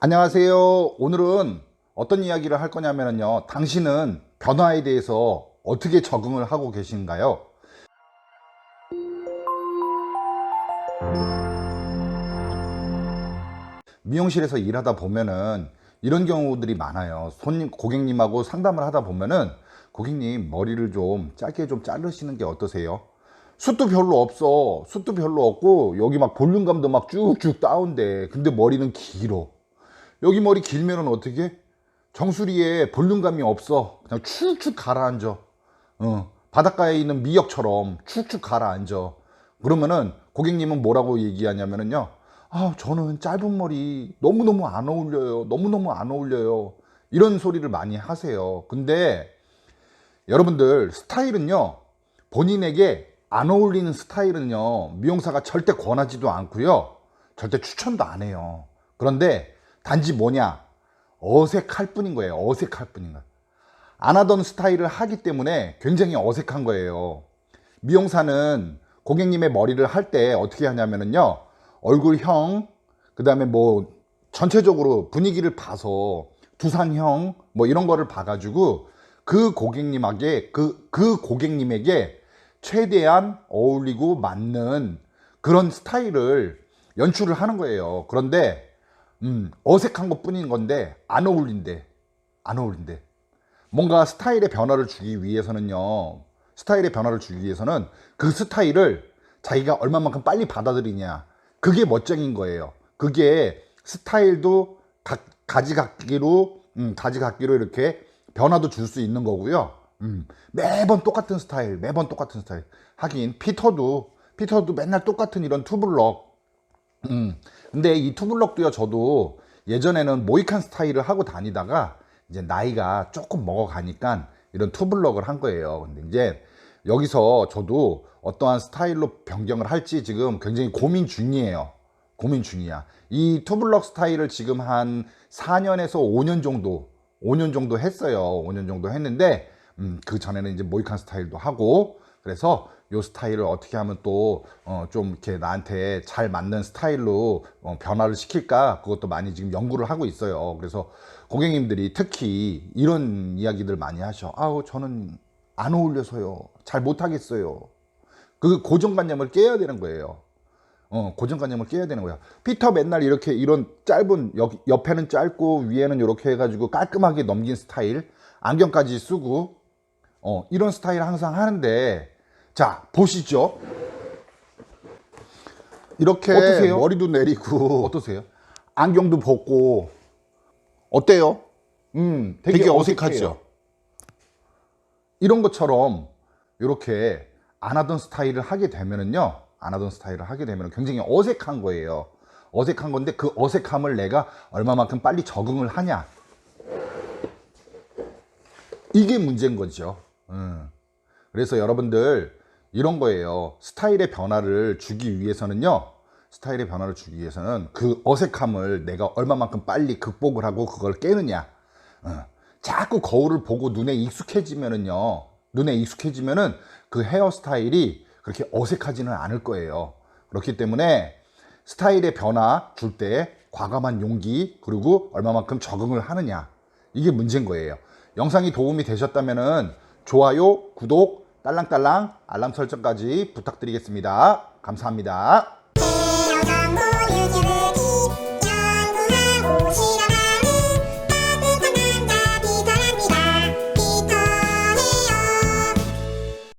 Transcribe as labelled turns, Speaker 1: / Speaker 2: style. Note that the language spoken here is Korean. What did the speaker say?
Speaker 1: 안녕하세요. 오늘은 어떤 이야기를 할 거냐면요. 당신은 변화에 대해서 어떻게 적응을 하고 계신가요? 미용실에서 일하다 보면은 이런 경우들이 많아요. 손님, 고객님하고 상담을 하다 보면은 고객님 머리를 좀 짧게 좀 자르시는 게 어떠세요? 숱도 별로 없어. 숱도 별로 없고 여기 막 볼륨감도 막 쭉쭉 다운돼. 근데 머리는 길어. 여기 머리 길면은 어떻게? 정수리에 볼륨감이 없어. 그냥 축축 가라앉아. 어, 바닷가에 있는 미역처럼 축축 가라앉아. 그러면은 고객님은 뭐라고 얘기하냐면은요. 아, 저는 짧은 머리 너무너무 안 어울려요. 너무너무 안 어울려요. 이런 소리를 많이 하세요. 근데 여러분들 스타일은요. 본인에게 안 어울리는 스타일은요. 미용사가 절대 권하지도 않고요. 절대 추천도 안 해요. 그런데 단지 뭐냐? 어색할 뿐인 거예요. 어색할 뿐인 거예요. 안 하던 스타일을 하기 때문에 굉장히 어색한 거예요. 미용사는 고객님의 머리를 할 때 어떻게 하냐면은요. 얼굴형, 그 다음에 뭐 전체적으로 분위기를 봐서 두상형 뭐 이런 거를 봐가지고 그 고객님에게 그, 그 고객님에게 최대한 어울리고 맞는 그런 스타일을 연출을 하는 거예요. 그런데 음, 어색한 것 뿐인 건데 안 어울린대. 안 어울린대. 뭔가 스타일의 변화를 주기 위해서는요. 스타일의 변화를 주기 위해서는 그 스타일을 자기가 얼마만큼 빨리 받아들이냐. 그게 멋쟁인 거예요. 그게 스타일도 가, 가지각기로 음, 가지각기로 이렇게 변화도 줄 수 있는 거고요. 음, 매번 똑같은 스타일, 매번 똑같은 스타일. 하긴 피터도 피터도 맨날 똑같은 이런 투블럭. 음, 근데 이 투블럭도요. 저도 예전에는 모이칸 스타일을 하고 다니다가 이제 나이가 조금 먹어가니까 이런 투블럭을 한 거예요. 근데 이제 여기서 저도 어떠한 스타일로 변경을 할지 지금 굉장히 고민 중이에요. 고민 중이야. 이 투블럭 스타일을 지금 한 4년에서 5년 정도, 5년 정도 했어요. 5년 정도 했는데, 음, 그 전에는 이제 모이칸 스타일도 하고, 그래서 요 스타일을 어떻게 하면 또, 어, 좀 이렇게 나한테 잘 맞는 스타일로 어, 변화를 시킬까? 그것도 많이 지금 연구를 하고 있어요. 그래서 고객님들이 특히 이런 이야기들 많이 하셔. 아우, 저는 안 어울려서요. 잘 못하겠어요. 그 고정관념을 깨야 되는 거예요. 어, 고정관념을 깨야 되는 거야. 피터 맨날 이렇게 이런 짧은 옆, 옆에는 짧고 위에는 이렇게 해가지고 깔끔하게 넘긴 스타일, 안경까지 쓰고 어, 이런 스타일 항상 하는데 자 보시죠. 이렇게
Speaker 2: 어떠세요?
Speaker 1: 머리도 내리고 어떠세요? 안경도 벗고 어때요? 음, 되게,
Speaker 2: 되게
Speaker 1: 어색하죠.
Speaker 2: 어색해요.
Speaker 1: 이런 것처럼 이렇게 안 하던 스타일을 하게 되면은요 안 하던 스타일을 하게 되면 굉장히 어색한 거예요 어색한 건데 그 어색함을 내가 얼마만큼 빨리 적응을 하냐 이게 문제인 거죠 음. 그래서 여러분들 이런 거예요. 스타일의 변화를 주기 위해서는요 스타일의 변화를 주기 위해서는 그 어색함을 내가 얼마만큼 빨리 극복을 하고 그걸 깨느냐. 어. 자꾸 거울을 보고 눈에 익숙해지면은요 눈에 익숙해지면은 그 헤어스타일이 그렇게 어색하지는 않을 거예요. 그렇기 때문에 스타일의 변화 줄 때 과감한 용기 그리고 얼마만큼 적응을 하느냐. 이게 문제인 거예요. 영상이 도움이 되셨다면은 좋아요 구독 딸랑딸랑 알람 설정까지 부탁드리겠습니다. 감사합니다. 네,